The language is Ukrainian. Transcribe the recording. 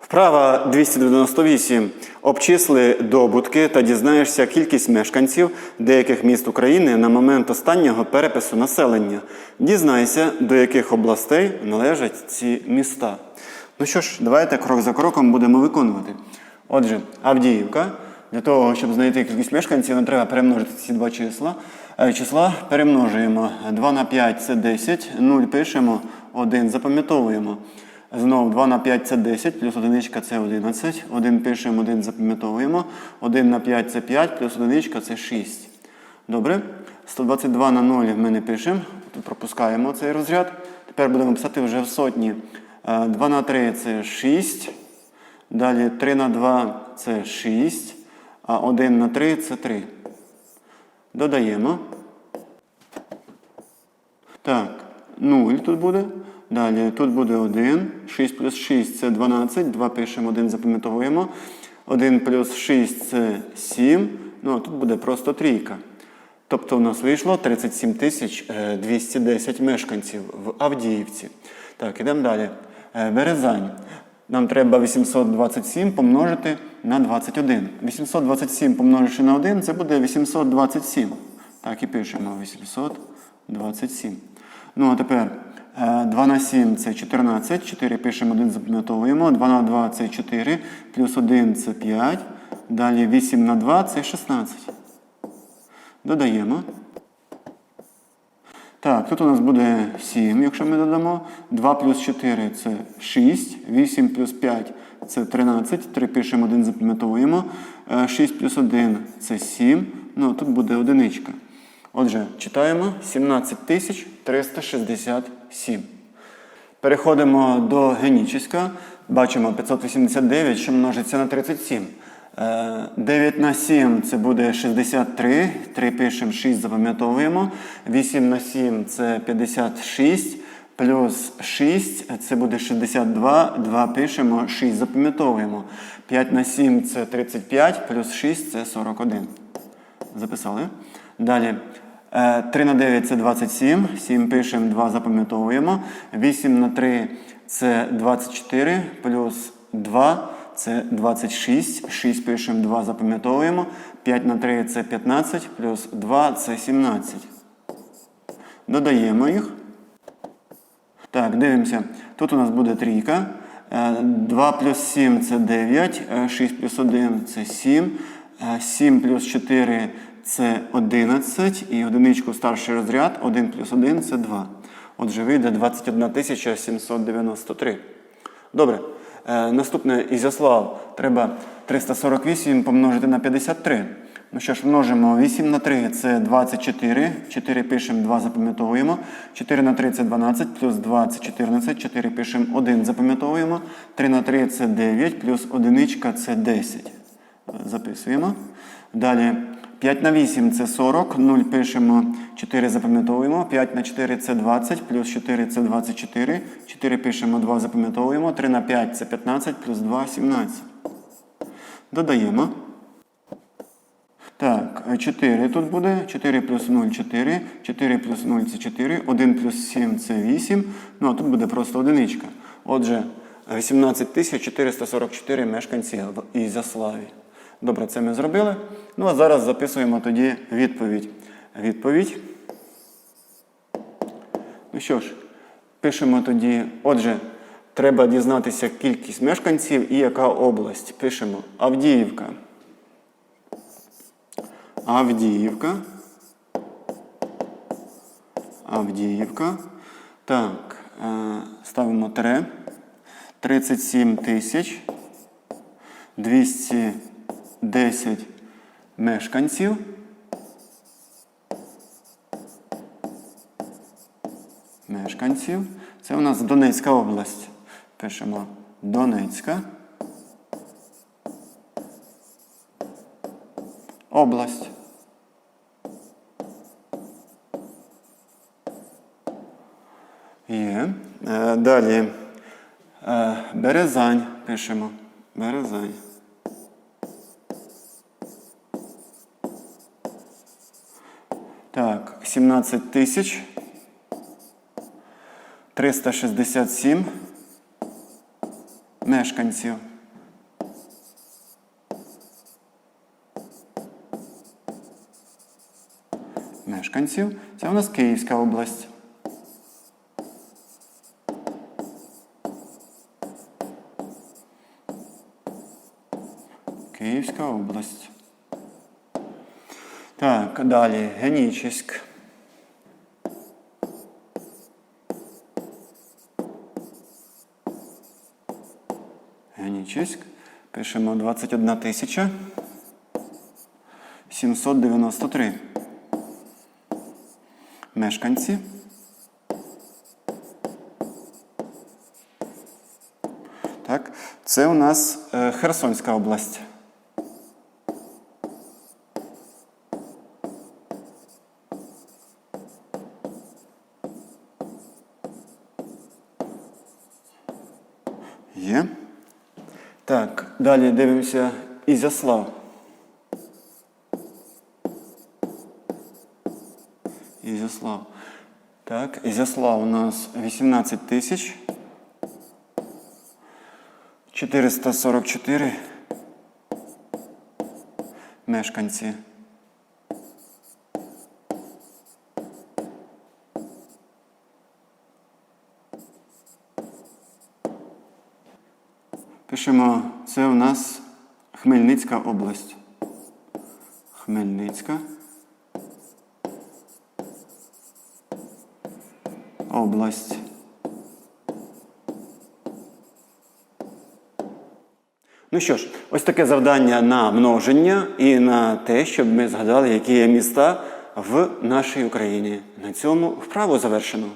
Вправа 298. Обчисли добутки та дізнаєшся кількість мешканців деяких міст України на момент останнього перепису населення. Дізнайся, до яких областей належать ці міста. Ну що ж, давайте крок за кроком будемо виконувати. Отже, Авдіївка. Для того, щоб знайти кількість мешканців, нам треба перемножити ці два числа. Е, Числа перемножуємо. 2 на 5 це 10, 0 пишемо, 1 запам'ятовуємо. Знову 2 на 5 це 10, плюс 1 це 11. 1 пишемо, 1 запам'ятовуємо. 1 на 5 це 5, плюс 1 це 6. Добре. 122 на 0 ми не пишемо. Тут пропускаємо цей розряд. Тепер будемо писати вже в сотні. Е, 2 на 3 це 6. Далі 3 на 2 це 6. А 1 на 3 це 3. Додаємо. Так, 0 тут буде. Далі тут буде 1. 6 плюс 6 це 12. 2 пишемо, 1 запам'ятовуємо. 1 плюс 6 це 7. Ну, а тут буде просто трійка. Тобто у нас вийшло 37 тисяч е, 210 мешканців в Авдіївці. Так, ідемо далі. Е, Березань. Нам треба 827 помножити на 21. 827 помноживши на 1, це буде 827. Так, і пишемо 827. Ну, а тепер 2 на 7 це 14. 4 пишемо, 1 запам'ятовуємо. 2 на 2 це 4. Плюс 1 це 5. Далі 8 на 2 це 16. Додаємо. Так, тут у нас буде 7, якщо ми додамо. 2 плюс 4 це 6. 8 плюс 5 це 13. 3 пишемо, 1 запам'ятовуємо. Е, 6 плюс 1 це 7. Ну, тут буде одиничка. Отже, читаємо 17 367. Переходимо до генічеська. Бачимо 589, що множиться на 37. Е, 9 на 7 це буде 63. 3 пишемо, 6 запам'ятовуємо. 8 на 7 це 56. Плюс 6 це буде 62. 2 пишемо, 6 запам'ятовуємо. 5 на 7 це 35, плюс 6 це 41. Записали. Далі. Е, 3 на 9 це 27. 7 пишемо, 2 запам'ятовуємо. 8 на 3 це 24, плюс 2 це 26. 6 пишемо, 2 запам'ятовуємо. 5 на 3 це 15, плюс 2 це 17. Додаємо їх. Так, дивимося. Тут у нас буде трійка. Е, 2 плюс 7 це 9, е, 6 плюс 1 це 7, е, 7 плюс 4 це 11, і одиничку старший розряд 1 плюс 1 це 2. Отже, вийде 21 793. Добре. Е, Наступне Ізяслав. Треба 348 помножити на 53. Ну що ж, множимо 8 на 3 це 24. 4 пишемо, 2 запам'ятовуємо. 4 на 3 це 12, плюс 2 це 14. 4 пишемо, 1 запам'ятовуємо. 3 на 3 це 9, плюс 1 це 10. Е, Записуємо. Далі 5 на 8 це 40, 0 пишемо, 4 запам'ятовуємо, 5 на 4 це 20, плюс 4 це 24, 4 пишемо, 2 запам'ятовуємо, 3 на 5 це 15, плюс 2 17. Додаємо. Так, 4 тут буде, 4 плюс 0 4, 4 плюс 0 це 4, 1 плюс 7 це 8, ну а тут буде просто одиничка. Отже, 18 444 мешканці Ізяславі. Добре, це ми зробили. Ну а зараз записуємо тоді відповідь. Відповідь. Ну що ж, пишемо тоді. Отже, треба дізнатися кількість мешканців і яка область. Пишемо Авдіївка. Авдіївка. Авдіївка. Так, е, ставимо тире. 37 тисяч 210 мешканців. Мешканців. Це у нас Донецька область. Пишемо Донецька. Область. Є. Е, далі. Е, Березань пишемо. Березань. 17 тисяч 367 мешканців. Мешканців. Це у нас Київська область. Київська область. Так, далі Генічиськ. 6. Пишемо 21 тисяча 793. Мешканці. Так, Це у нас е, Херсонська область. Є. Так, далі дивимося Ізяслав. Ізяслав. Так, Ізяслав у нас 18 тисяч. 444 мешканці. Пишемо, це у нас Хмельницька область. Хмельницька. Область. Ну що ж, ось таке завдання на множення і на те, щоб ми згадали, які є міста в нашій Україні. На цьому вправу завершено.